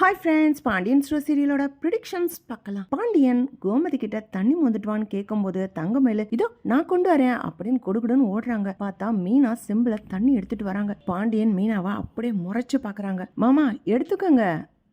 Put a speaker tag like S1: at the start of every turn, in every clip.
S1: Hi friends Pandian store சீரியலோட predictions பார்க்கலாம். பாண்டியன் கோமதி கிட்ட தண்ணி மோந்துட்டுவான்னு கேட்கும்போது தங்கமேலு இதோ நான் கொண்டு வரேன் அப்படின்னு கொடுக்குடுன்னு ஓடுறாங்க. பார்த்தா மீனா சிம்பிள தண்ணி எடுத்துட்டு வராங்க. பாண்டியன் மீனாவை அப்படியே முறைச்சு பார்க்குறாங்க மாமா எடுத்துக்கோங்க.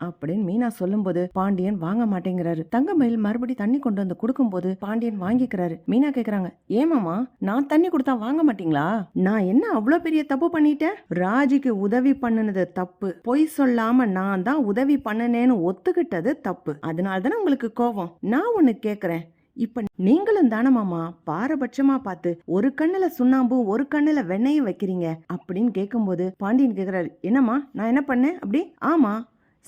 S1: அப்படின்னு மீனா சொல்லும்போது பாண்டியன் வாங்க மாட்டேங்கிறாரு. தங்கமயில் மறுபடி தண்ணி கொண்டு வந்து கொடுக்கும்போது பாண்டியன் வாங்கிக்கிறாரு. மீனா கேக்குறாங்க ஏமாமா நான் தண்ணி கொடுத்தா வாங்க மாட்டீங்களா? நான் என்ன அவ்வளோ பெரிய தப்பு பண்ணிட்டேன்? ராஜிக்கு உதவி பண்ணுனது தப்பு. பொய் சொல்லாம நான் தான் உதவி பண்ணனேன்னு ஒத்துக்கிட்டது தப்பு. அதனால தானே உங்களுக்கு கோபம். நான் ஒன்னு கேக்குறேன். இப்ப நீங்களும் தானமாமா பாரபட்சமா பார்த்து ஒரு கண்ணுல சுண்ணாம்பும் ஒரு கண்ணுல வெண்ணையும் வைக்கிறீங்க. அப்படின்னு கேட்கும்போது பாண்டியன் கேக்குறாரு என்னம்மா நான் என்ன பண்ணேன்? அப்படி ஆமா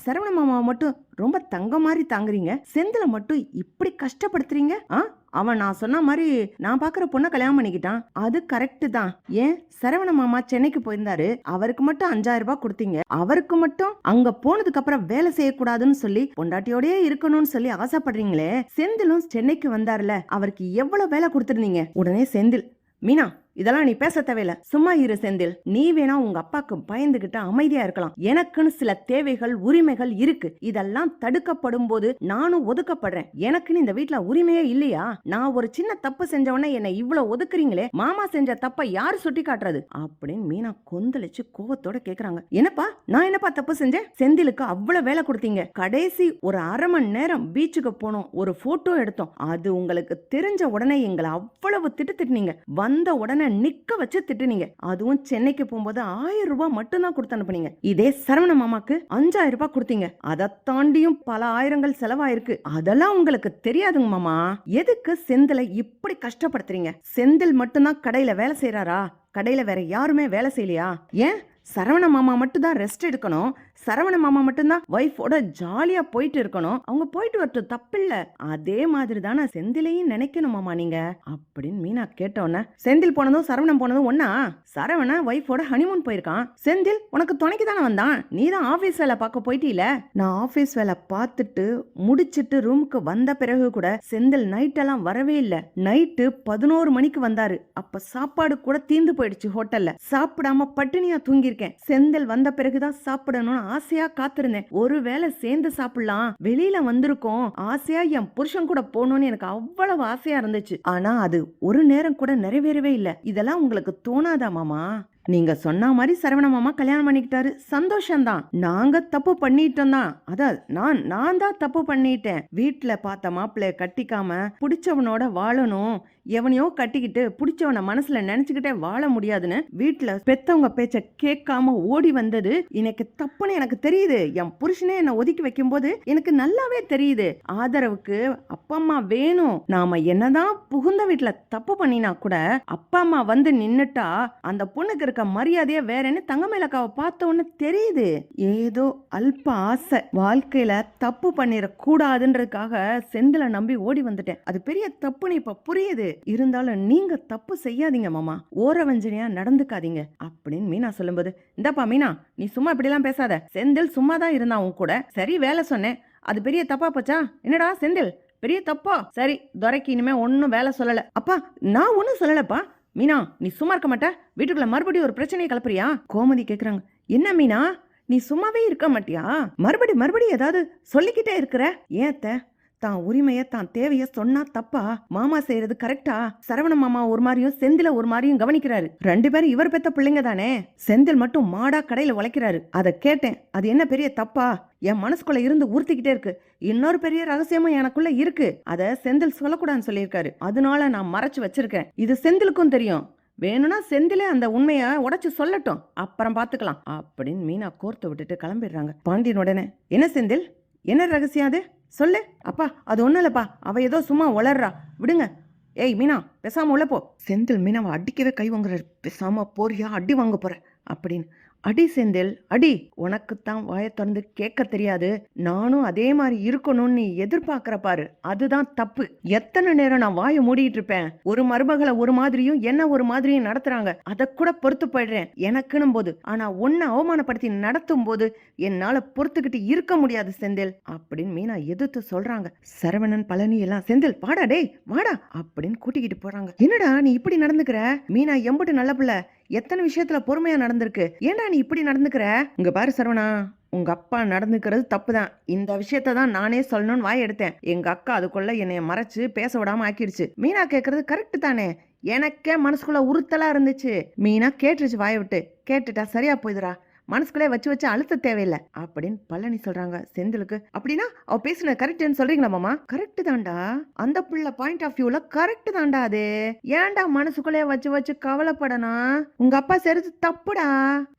S1: சரவண மாமாவை மட்டும் ரொம்ப தங்க மாதிரி தாங்குறீங்க. செந்தில மட்டும் இப்படி கஷ்டப்படுத்துறீங்க? ஆ? அவன் நான் சொன்ன மாதிரி நான் பாக்குற பொண்ணை கல்யாணம் பண்ணிக்கிட்டான். அது கரெக்ட் தான். ஏன்? சரவண மாமா சென்னைக்கு போயிருந்தாரு. அவருக்கு மட்டும் அஞ்சாயிரம் ரூபாய் கொடுத்தீங்க. அவருக்கு மட்டும் அங்க போனதுக்கு அப்புறம் வேலை செய்யக்கூடாதுன்னு சொல்லி பொண்டாட்டியோடயே இருக்கணும்னு சொல்லி ஆசைப்படுறீங்களே. செந்திலும் சென்னைக்கு வந்தாருல. அவருக்கு எவ்வளவு வேலை கொடுத்துருந்தீங்க? உடனே செந்தில் மீனா இதெல்லாம் நீ பேச தேவையில்ல. சும்மா இரு செந்தில். நீ வேணா உங்க அப்பாக்கு பயந்துகிட்டு அமைதியா இருக்கலாம். எனக்குன்னு சில தேவைகள் உரிமைகள் இருக்கு. இதெல்லாம் தடுக்கப்படும் போது நானும் ஒதுக்கப்படுறேன். எனக்குன்னு இந்த வீட்டுல உரிமையே இல்லையா? நான் ஒரு சின்ன தப்பு செஞ்சவன என்னை இவ்வளவு ஒதுக்குறீங்களே? மாமா செஞ்ச தப்ப யாரு சுட்டி காட்டுறது? அப்படின்னு மீனா கொந்தளிச்சு கோவத்தோட கேக்குறாங்க. என்னப்பா? நான் என்னப்பா தப்பு செஞ்சேன்? செந்திலுக்கு அவ்வளவு வேலை கொடுத்தீங்க. கடைசி ஒரு அரை மணி நேரம் பீச்சுக்கு போனோம். ஒரு போட்டோ எடுத்தோம். அது உங்களுக்கு தெரிஞ்ச உடனே எங்களை அவ்வளவு திட்டு திட்டுனீங்க. வந்த உடனே நிக்க வச்சு திட்டுனீங்க. அதுவும் சென்னைக்கு போகும்போது ஆயிரம் ரூபாய் மட்டும்தான் கொடுத்து அனுப்புனீங்க. இதே சரவண மாமாக்கு அஞ்சாயிரம் ரூபாய் கொடுத்தீங்க. அதை தாண்டியும் பல ஆயிரங்கள் செலவாயிருக்கு. அதெல்லாம் உங்களுக்கு தெரியாதுங்க மாமா. எதுக்கு செந்தலை இப்படி கஷ்டப்படுத்துறீங்க? செந்தில் மட்டும்தான் கடையில வேலை செய்யறாரா கடையில வேற யாருமே வேலை செய்யலையா? ஏன்? சரவண மாமா மட்டும் தான் ரெஸ்ட் எடுக்கணும். சரவண மாமா மட்டும்தான் ஒய்ஃபோட ஜாலியா போயிட்டு இருக்கணும். அவங்க போயிட்டு வரட்டும் தப்பில்ல. அதே மாதிரி தானே செந்திலையும் நினைக்கணும் மாமா நீங்க. அப்படின்னு மீனா கேட்டோன்னே செந்தில் போனதும் சரவணம் போனதும் ஒன்னா சரவண ஒய்ஃபோட ஹனிமூன் போயிருக்கான். செந்தில் உனக்கு துணைக்கு தானே வந்தான்? நீ தான் ஆபீஸ் வேலை பார்க்க போயிட்டீல? நான் ஆபீஸ் வேலை பார்த்துட்டு முடிச்சிட்டு ரூமுக்கு வந்த பிறகு கூட செந்தில் நைட்டெல்லாம் வரவே இல்லை. நைட்டு பதினோரு மணிக்கு வந்தாரு. அப்ப சாப்பாடு கூட தீந்து போயிடுச்சு ஹோட்டல்ல சாப்பிடாம பட்டினியா தூங்கியிருக்கேன். செந்தில் வந்த பிறகுதான் சாப்பிடணும்னு ஆசையா காத்திருந்தேன். ஒருவேளை சேர்ந்து சாப்பிடலாம். வெளியில வந்திருக்கோம். ஆசையா என் புருஷன் கூட போகணும்னு எனக்கு அவ்வளவு ஆசையா இருந்துச்சு. ஆனா அது ஒரு நேரம் கூட நிறைவேறவே இல்ல. இதெல்லாம் உங்களுக்கு தோணாதா மாமா? நீங்க சொன்ன மாதிரி சரவண மாமா கல்யாணம் பண்ணிக்கிட்டாரு. சந்தோஷம்தான். நாங்க தப்பு பண்ணிட்டோம் தான் அதான் நான் நான் தான் தப்பு பண்ணிட்டேன். வீட்டுல பார்த்த மாப்பிள்ளைய கட்டிக்காம பிடிச்சவனோட வாழணும். எவனையோ கட்டிக்கிட்டு பிடிச்சவனை மனசுல நினைச்சுக்கிட்டே வாழ முடியாதுன்னு வீட்டுல பெத்தவங்க பேச்ச கேட்காம ஓடி வந்தது எனக்கு தப்புன்னு எனக்கு தெரியுது. என் புருஷனே என்னை ஒதுக்கி வைக்கும்போது எனக்கு நல்லாவே தெரியுது. ஆதரவுக்கு அப்பா அம்மா வேணும். நாம என்னதான் புகுந்த வீட்டுல தப்பு பண்ணினா கூட அப்பா அம்மா வந்து நின்னுட்டா அந்த பொண்ணுக்கு இருக்க மரியாதைய வேறேன்னு தங்கமேலக்காவை பார்த்த உடனே தெரியுது. ஏதோ அல்ப ஆசை. வாழ்க்கையில தப்பு பண்ணிட கூடாதுன்றதுக்காக செந்தில நம்பி ஓடி வந்துட்டேன். அது பெரிய தப்புன்னு இப்ப புரியுது. இருந்தாலும் நீங்க தப்பு செய்யாதீங்க மாமா. ஓரவஞ்சனையா நடந்துக்காதீங்க. அப்படின்னு மீனா சொல்லும்போது இந்தாப்பா மீனா நீ சும்மா இப்படிலாம் பேசாத. செந்தில் சும்மா தான் இருந்தான் உன் கூட. சரி வேலை சொன்னேன். அது பெரிய தப்பா போச்சா? என்னடா செந்தில்? பெரிய தப்பா? சரி துரைக்கு இனிமே ஒன்னும் வேலை சொல்லல. அப்பா நான் ஒன்னும் சொல்லலப்பா. மீனா நீ சும்மா இருக்க மாட்ட. வீட்டுக்குள்ள மறுபடியும் ஒரு பிரச்சனையை கிளப்புறியா? கோமதி கேக்குறாங்க. என்ன மீனா? நீ சும்மாவே இருக்க மாட்டியா? மறுபடி மறுபடி ஏதாவது சொல்லிக்கிட்டே இருக்கிற? ஏன் அத்தை? தான் உரிமைய தான் தேவைய சொன்னா தப்பா? மாமா செய்யறது கரெக்டா? சரவண மாமா ஒரு மாதிரியும் செந்தில ஒரு மாதிரியும் கவனிக்கிறாரு. ரெண்டு பேரும் இவர் பெத்த பிள்ளைங்க தானே? செந்தில் மட்டும் மாடா கடையில உழைக்கிறாரு. அதை கேட்டேன். அது என்ன பெரிய தப்பா? என் மனசுக்குள்ள இருந்து ஊர்த்திக்கிட்டே இருக்கு. இன்னொரு பெரிய ரகசியமும் எனக்குள்ள இருக்கு. அத செந்தில் சொல்லக்கூடாதுன்னு சொல்லியிருக்காரு. அதனால நான் மறைச்சு வச்சிருக்கேன். இது செந்திலுக்கும் தெரியும். வேணும்னா செந்திலே அந்த உண்மைய உடச்சு சொல்லட்டும். அப்புறம் பாத்துக்கலாம். அப்படின்னு மீனா கோர்த்து விட்டுட்டு கிளம்பிடுறாங்க. பாண்டியன் உடனே என்ன செந்தில்? என்ன ரகசியம் அது? சொல்லு. அப்பா அது ஒன்றும் இல்லைப்பா. அவள் ஏதோ சும்மா உளர்றா. விடுங்க. ஏய் மீனா பேசாமல் உள்ள போ. செந்தில் மீனாவை அடிக்கவே கை வாங்குறாரு. பேசாமல் போறியா? அடி வாங்க போற. அப்படின்னு. அடி செந்தில் அடி உனக்குத்தான் வாயை திறந்து கேட்க தெரியாது. நானும் அதே மாதிரி இருக்கணும்னு நீ எதிர்பார்க்கிற பாரு. அதுதான் தப்பு. எத்தனை நேரம் நான் வாயை மூடிட்டு இருப்பேன்? ஒரு மருமகளை ஒரு மாதிரியும் என்ன ஒரு மாதிரியும் நடத்துறாங்க. அதை கூட பொறுத்து போயிடுறேன் எனக்குன்னும் போது. ஆனா உன்னை அவமானப்படுத்தி நடத்தும் போது என்னால பொறுத்துக்கிட்டு இருக்க முடியாது செந்தில். அப்படின்னு மீனா எதிர்த்து சொல்றாங்க. சரவணன் பழனி எல்லாம் செந்தில் வாடா டேய் வாடா அப்படின்னு கூட்டிக்கிட்டு போறாங்க. என்னடா நீ இப்படி நடந்துக்கிற? மீனா எம்புட்டு நல்ல பிள்ளை. எத்தனை விஷயத்துல பொறுமையா நடந்திருக்கு? ஏன்டா நீ இப்படி நடந்துக்கிற? இங்க பாரு சரவணா உங்க அப்பா நடந்துக்கிறது தப்பு தான் இந்த விஷயத்த தான் நானே சொல்லணும்னு வாய் எடுத்தேன். எங்க அக்கா அதுக்குள்ள என்னைய மறைச்சு பேச விடாம ஆக்கிடுச்சு. மீனா கேக்குறது கரெக்ட் தானே? எனக்கே மனசுக்குள்ள உறுத்தலா இருந்துச்சு. மீனா கேட்டுருச்சு வாயை விட்டு. கேட்டுட்டா சரியா போயிடுறா. மனசுக்குள்ளே வச்சு வச்சு அழுத்த தேவையில்லை அப்படின்னு பழனி சொல்றாங்க செந்திலுக்கு. அப்படின்னா அவ பேசுனது கரெக்ட்னு சொல்றீங்களா மாமா? கரெக்ட் தான்டா. அந்த புள்ள பாயிண்ட் ஆஃப் வியூல கரெக்ட் தான்டா அது. ஏன்டா மனசுக்குள்ளே வச்சு வச்சு கவலைப்படணும் உங்க அப்பா செருது தப்புடா?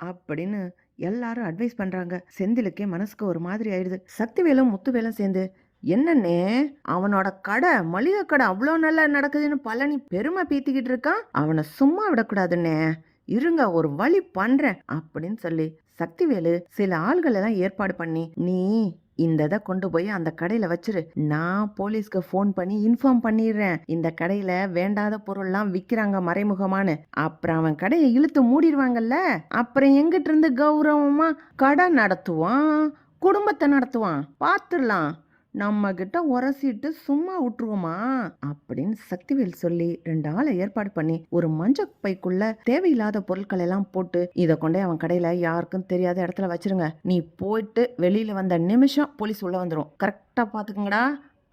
S1: அப்படின்னு எல்லாரும் அட்வைஸ் பண்றாங்க. செந்திலுக்கே மனசுக்கு ஒரு மாதிரி ஆயிடுது. சக்திவேலும் முத்துவேலும் சேர்ந்து என்னன்னே அவனோட கடை மளிகை கடை அவ்வளோ நல்லா நடக்குதுன்னு பழனி பெருமை பீத்திக்கிட்டு இருக்கான் அவனை சும்மா விடக்கூடாதுன்னே இருங்க ஒரு வழி பண்றேன் அப்படின்னு சொல்லி சக்திவேலு சில ஆள்கள் எல்லாம் ஏற்பாடு பண்ணி நீ இந்த இதை கொண்டு போய் அந்த கடையில வச்சிரு. நான் போலீஸ்க்கு ஃபோன் பண்ணி இன்ஃபார்ம் பண்ணிடுறேன் இந்த கடையில வேண்டாத பொருள்லாம் விற்கிறாங்க மறைமுகமானு அப்புறம் அவன் கடையை இழுத்து மூடிடுவாங்கல்ல அப்புறம் எங்கிட்ட இருந்து கௌரவமா கடை நடத்துவான் குடும்பத்தை நடத்துவான். பார்த்துடலாம் நம்ம கிட்ட உரசிட்டு சும்மா விட்டுருவோமா? அப்படின்னு சக்திவேல் சொல்லி ரெண்டு ஆளை ஏற்பாடு பண்ணி ஒரு மஞ்ச பைக்குள்ள தேவையில்லாத பொருட்கள் எல்லாம் போட்டு இதை கொண்டே அவன் கடையில யாருக்கும் தெரியாத இடத்துல வச்சிருங்க. நீ போயிட்டு வெளியில வந்த நிமிஷம் போலீஸ் உள்ள வந்துடும் கரெக்டா பாத்துக்கங்கடா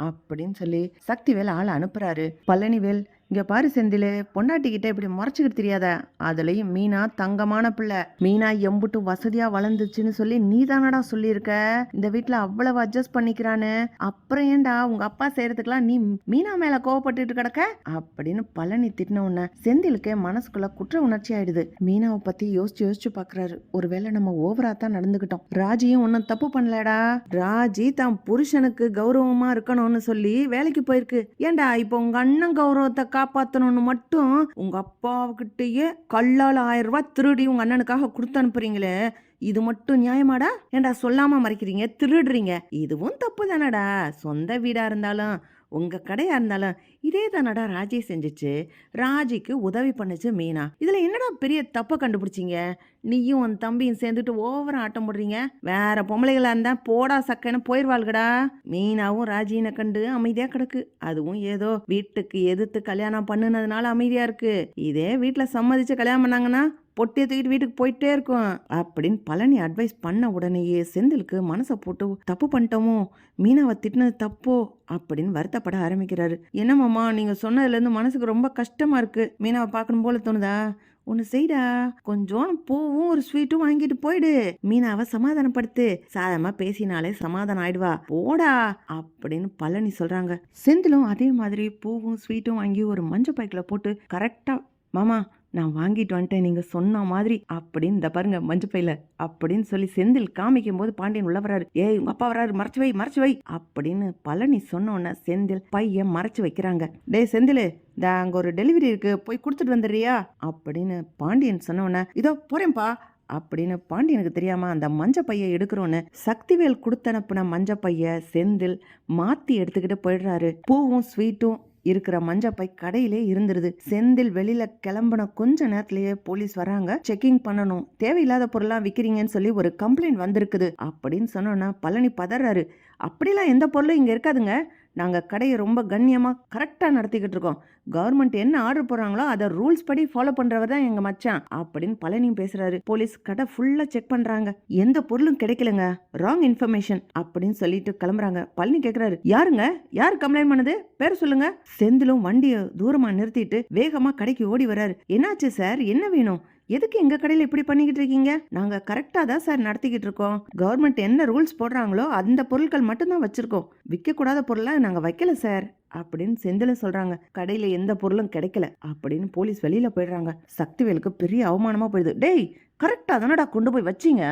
S1: அப்படின்னு சொல்லி சக்திவேல் ஆளை அனுப்புறாரு. பழனிவேல் இங்கே பாரு செந்திலு பொண்டாட்டிக்கிட்ட இப்படி முறைச்சிக்கிட்டு தெரியாத? அதுலேயும் மீனா தங்கமான பிள்ளை. மீனா எம்புட்டு வசதியாக வளர்ந்துச்சுன்னு சொல்லி நீ தானடா சொல்லியிருக்க? இந்த வீட்டில் அவ்வளவு அட்ஜஸ்ட் பண்ணிக்கிறான்னு. அப்புறம் ஏன்டா உங்கள் அப்பா செய்யறதுக்கெல்லாம் நீ மீனா மேலே கோவப்பட்டுட்டு கிடக்க? அப்படின்னு பழனி திட்டின உடனே செந்திலுக்கே மனசுக்குள்ள குற்ற உணர்ச்சி ஆயிடுது. மீனாவை பற்றி யோசிச்சு யோசிச்சு பார்க்குறாரு ஒருவேளை நம்ம ஓவரா தான் நடந்துக்கிட்டோம். ராஜியும் ஒன்றும் தப்பு பண்ணலடா. ராஜி தான் புருஷனுக்கு கௌரவமாக இருக்கணும்னு சொல்லி வேலைக்கு போயிருக்கு. ஏன்டா இப்போ உங்கள் அண்ணன் கௌரவத்தை காப்பாத்தணும்னு மட்டும் உங்க அப்பாவுக்கிட்டயே கல்லால் ஆயிரம் ரூபாய் திருடி உங்க அண்ணனுக்காக கொடுத்து அனுப்புறீங்களே இது மட்டும் நியாயமாடா? ஏன்டா சொல்லாம மறைக்கிறீங்க? திருடுறீங்க. இதுவும் தப்பு தானடா. சொந்த வீடா இருந்தாலும் உங்கள் கடையாக இருந்தாலும் இதே தானடா ராஜி செஞ்சிச்சு. ராஜிக்கு உதவி பண்ணுச்சு மீனா. இதில் என்னடா பெரிய தப்பை கண்டுபிடிச்சிங்க? நீயும் உன் தம்பியும் சேர்ந்துட்டு ஓவரா ஆட்டம் போடுறீங்க. வேற பொம்பளைகளாக இருந்தால் போடா சக்கன்னு போயிடுவாள்கடா மீனாவும் ராஜினை கண்டு அமைதியாக கிடக்கு. அதுவும் ஏதோ வீட்டுக்கு எதிர்த்து கல்யாணம் பண்ணுனதுனால அமைதியாக இருக்குது இதே வீட்டில் சம்மதிச்சு கல்யாணம் பண்ணாங்கன்னா பொட்டியை தூக்கிட்டு வீட்டுக்கு போயிட்டே இருக்கும். அப்படின்னு பழனி அட்வைஸ் பண்ண உடனேயே செந்திலுக்கு மனசை போட்டு தப்பு பண்ணிட்டோமோ? மீனாவை திட்டினது தப்போ? அப்படின்னு வருத்தப்பட ஆரம்பிக்கிறாரு. என்ன நீங்கள் நீங்க சொன்னதுலேருந்து மனசுக்கு ரொம்ப கஷ்டமா இருக்கு. மீனாவை பார்க்கணும் போல தோணுதா? ஒன்று செய்டா. கொஞ்சம் பூவும் ஒரு ஸ்வீட்டும் வாங்கிட்டு போயிடு. மீனாவை சமாதானப்படுத்து. சாதமா பேசினாலே சமாதானம் ஆயிடுவா. போடா. அப்படின்னு பழனி சொல்றாங்க. செந்திலும் அதே மாதிரி பூவும் ஸ்வீட்டும் வாங்கி ஒரு மஞ்சள் பைக்கில் போட்டு கரெக்டாக மாமா நான் வாங்கிட்டு வந்துட்டேன் நீங்க சொன்ன மாதிரி. அப்படின்னு இந்த பாருங்க மஞ்சள் பையில. அப்படின்னு சொல்லி செந்தில் காமிக்கும் போது பாண்டியன் உள்ள வராரு ஏய் உங்க அப்பா வராரு மறைச்சு வை மறைச்சு வை. அப்படின்னு பழனி சொன்னோன்ன செந்தில் பையன் மறைச்சு வைக்கிறாங்க. டேய் செந்தில் இந்த அங்க ஒரு டெலிவரி இருக்கு போய் கொடுத்துட்டு வந்துடுறியா? அப்படின்னு பாண்டியன் சொன்ன இதோ போறேன்ப்பா அப்படின்னு பாண்டியனுக்கு தெரியாம அந்த மஞ்ச பையை எடுக்கிறோன்னு சக்திவேல் கொடுத்தனுப்புன மஞ்ச பைய செந்தில் மாத்தி எடுத்துக்கிட்டு போயிடுறாரு. பூவும் ஸ்வீட்டும் இருக்கிற மஞ்சப்பை கடையிலே இருந்துருது. செந்தில் வெளியில கிளம்பின கொஞ்ச நேரத்திலேயே போலீஸ் வராங்க. செக்கிங் பண்ணணும். தேவையில்லாத பொருளா விக்கிறீங்கன்னு சொல்லி ஒரு கம்ப்ளைண்ட் வந்திருக்குது. அப்படின்னு சொன்னோன்னா பழனி பதறாரு. அப்படிலாம் எந்த பொருளும் இங்க இருக்காதுங்க. நாங்கள் கடையை ரொம்ப கண்ணியமாக கரெக்டாக நடத்திக்கிட்டு இருக்கோம். கவர்மெண்ட் என்ன ஆர்டர் போடுறாங்களோ அதை ரூல்ஸ் படி ஃபாலோ பண்ணுறவர் தான் எங்கள் மச்சான் அப்படின்னு பழனியும் பேசுகிறாரு போலீஸ் கடை ஃபுல்லாக செக் பண்ணுறாங்க எந்த பொருளும் கிடைக்கலங்க. ராங் இன்ஃபர்மேஷன் அப்படின்னு சொல்லிட்டு கிளம்புறாங்க. பழனி கேட்குறாரு யாருங்க? யார் கம்ப்ளைண்ட் பண்ணது? பேர் சொல்லுங்க. செந்திலும் வண்டியை தூரமாக நிறுத்திட்டு வேகமாக கடைக்கு ஓடி வர்றாரு என்னாச்சு சார்? என்ன வேணும்? எதுக்கு எங்க கடையில இப்படி பண்ணிக்கிட்டு இருக்கீங்க? நாங்க கரெக்டா தான் சார் நடத்திக்கிட்டு இருக்கோம். கவர்மெண்ட் என்ன ரூல்ஸ் போடுறாங்களோ அந்த பொருட்கள் மட்டும்தான் வச்சிருக்கோம். விற்க கூடாத பொருளை நாங்க வைக்கல சார் அப்படின்னு செந்தில சொல்றாங்க. கடையில எந்த பொருளும் கிடைக்கல அப்படின்னு போலீஸ் வெளியில போயிடுறாங்க. சக்திவேலுக்கு பெரிய அவமானமா போயிடுது. டேய் கரெக்டா தானடா கொண்டு போய் வச்சீங்க?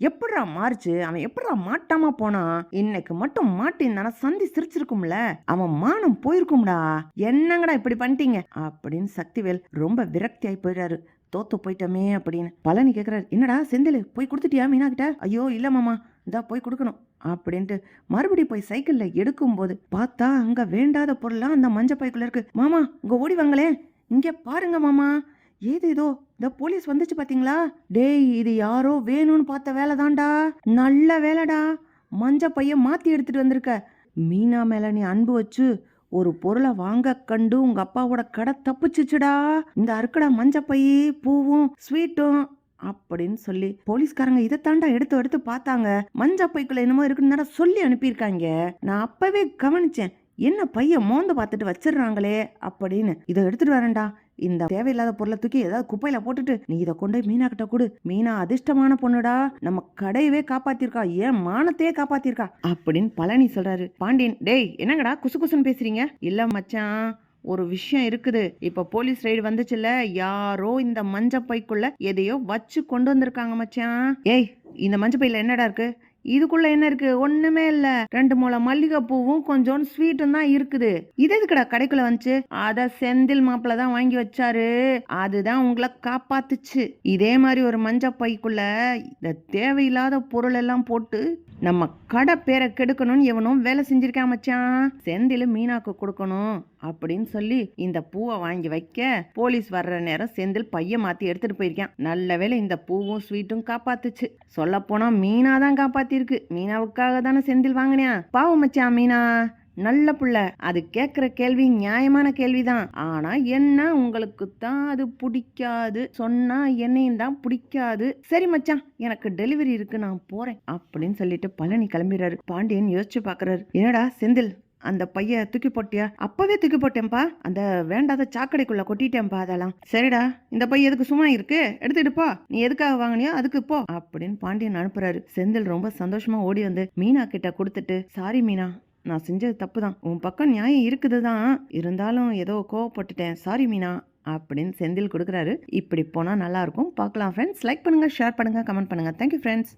S1: எப்படா மாறுச்சு? அவன் எப்படா மாட்டாம போனான் இன்னைக்கு மட்டும் மாட்டின் சந்தி சிரிச்சிருக்கும்ல. அவன் மானம் போயிருக்கும்டா. என்னங்கடா இப்படி பண்ணிட்டீங்க? அப்படின்னு சக்திவேல் ரொம்ப விரக்தியாய் போயிடுறாரு. தோத்து போயிட்டோமே அப்படின்னு. பழனி கேட்குறாரு என்னடா செந்தில் போய் கொடுத்துட்டியா மீனா கிட்ட ஐயோ இல்லை மாமா இதா போய் கொடுக்கணும் அப்படின்ட்டு மறுபடி போய் சைக்கிளில் எடுக்கும்போது பார்த்தா அங்கே வேண்டாத பொருள்லாம் அந்த மஞ்சள் பைக்குள்ளே இருக்கு. மாமா இங்கே ஓடி வாங்களேன் இங்கே பாருங்க மாமா ஏது ஏதோ இந்த போலீஸ் வந்துச்சு பார்த்தீங்களா டேய் இது யாரோ வேணும்னு பார்த்த வேலை தான்டா நல்ல வேலைடா மஞ்ச பையன் மாற்றி எடுத்துகிட்டு வந்திருக்க. மீனா மேலே நீ அன்பு வச்சு ஒரு பொருளை வாங்க கண்டு உங்க அப்பாவோட கடை தப்பிச்சுச்சுடா. இந்த அறுக்கடா மஞ்சப்பை பூவும் ஸ்வீட்டும் அப்படின்னு சொல்லி போலீஸ்காரங்க இதை தாண்டா எடுத்து எடுத்து பார்த்தாங்க. மஞ்ச பைக்குள்ள என்னமோ இருக்குன்னு சொல்லி அனுப்பியிருக்காங்க. நான் அப்பவே கவனிச்சேன். என்ன பையன் மோந்து பார்த்துட்டு வச்சிடுறாங்களே அப்படின்னு. இதை எடுத்துட்டு வரேன்டா. இந்த தேவையில்லாத பொருளை தூக்கி ஏதாவது குப்பையில போட்டுட்டு நீ இதை கொண்டு போய் மீனா கிட்ட கொடு. மீனா அதிர்ஷ்டமான பொண்ணுடா. நம்ம கடையவே காப்பாத்திருக்கா. ஏன் மானத்தையே காப்பாத்திருக்கா? அப்படின்னு பழனி சொல்றாரு. பாண்டியன் டேய் என்னங்கடா குசு குசுன்னு பேசுறீங்க? இல்ல மச்சான் ஒரு விஷயம் இருக்குது. இப்ப போலீஸ் ரைடு வந்துச்சுல்ல. யாரோ இந்த மஞ்ச பைக்குள்ள எதையோ வச்சு கொண்டு வந்திருக்காங்க மச்சான். ஏய் இந்த மஞ்ச பையில என்னடா இருக்கு? இதுக்குள்ள என்ன இருக்கு? ஒண்ணுமே இல்ல. ரெண்டு மூளை மல்லிகை பூவும் கொஞ்சம் ஸ்வீட்டும் தான் இருக்குது. இது எதுக்குடா கடைக்குள்ள வந்துச்சு? அத செந்தில் மாப்பிள்ள தான் வாங்கி வச்சாரு. அதுதான் உங்களை காப்பாத்துச்சு. இதே மாதிரி ஒரு மஞ்ச பைக்குள்ள இந்த தேவையில்லாத பொருள் எல்லாம் போட்டு நம்ம கடை பேரை கெடுக்கணும்னு எவனும் வேலை செஞ்சிருக்கான் மச்சான். செந்தில் மீனாக்கு கொடுக்கணும் அப்படின்னு சொல்லி இந்த பூவை வாங்கி வைக்க போலீஸ் வர்ற நேரம் செந்தில் பைய மாத்தி எடுத்துட்டு போயிருக்கான். நல்ல வேளை இந்த பூவும் ஸ்வீட்டும் காப்பாத்துச்சு. சொல்ல போனா மீனா தான் காப்பாத்திருக்கு. மீனாவுக்காக தானே செந்தில் வாங்கினியா பாவம் மச்சான் மீனா. நல்ல புள்ள. அது கேக்குற கேள்வி நியாயமான கேள்விதான். ஆனா என்ன உங்களுக்கு தான் அது பிடிக்காது. சொன்னா என்னையும் தான் பிடிக்காது. சரி மச்சான் எனக்கு டெலிவரி இருக்கு நான் போறேன் அப்படின்னு சொல்லிட்டு பழனி கிளம்பிடுறாரு பாண்டியன் யோசிச்சு பாக்குறாரு. என்னடா செந்தில் அந்த பைய தூக்கி போட்டியா? அப்பவே தூக்கி போட்டேன்ப்பா. அந்த வேண்டாத சாக்கடைக்குள்ள கொட்டிட்டேன்ப்பா அதெல்லாம். சரிடா இந்த பைய எதுக்கு சும்மா இருக்கு? எடுத்துட்டுப்பா நீ எதுக்காக வாங்கினியோ அதுக்கு போ அப்படின்னு பாண்டியன் அனுப்புறாரு. செந்தில் ரொம்ப சந்தோஷமா ஓடி வந்து மீனா கிட்ட கொடுத்துட்டு சாரி மீனா நான் செஞ்சது தப்பு தான் உன் பக்கம் நியாயம் இருக்குது தான் இருந்தாலும் ஏதோ கோவப்பட்டுட்டேன். சாரி மீனா அப்படின்னு செந்தில் கொடுக்குறாரு. இப்படி போனால் நல்லா இருக்கும். பார்க்கலாம் ஃப்ரெண்ட்ஸ் லைக் பண்ணுங்க ஷேர் பண்ணுங்கள் கமெண்ட் பண்ணுங்க. Thank you friends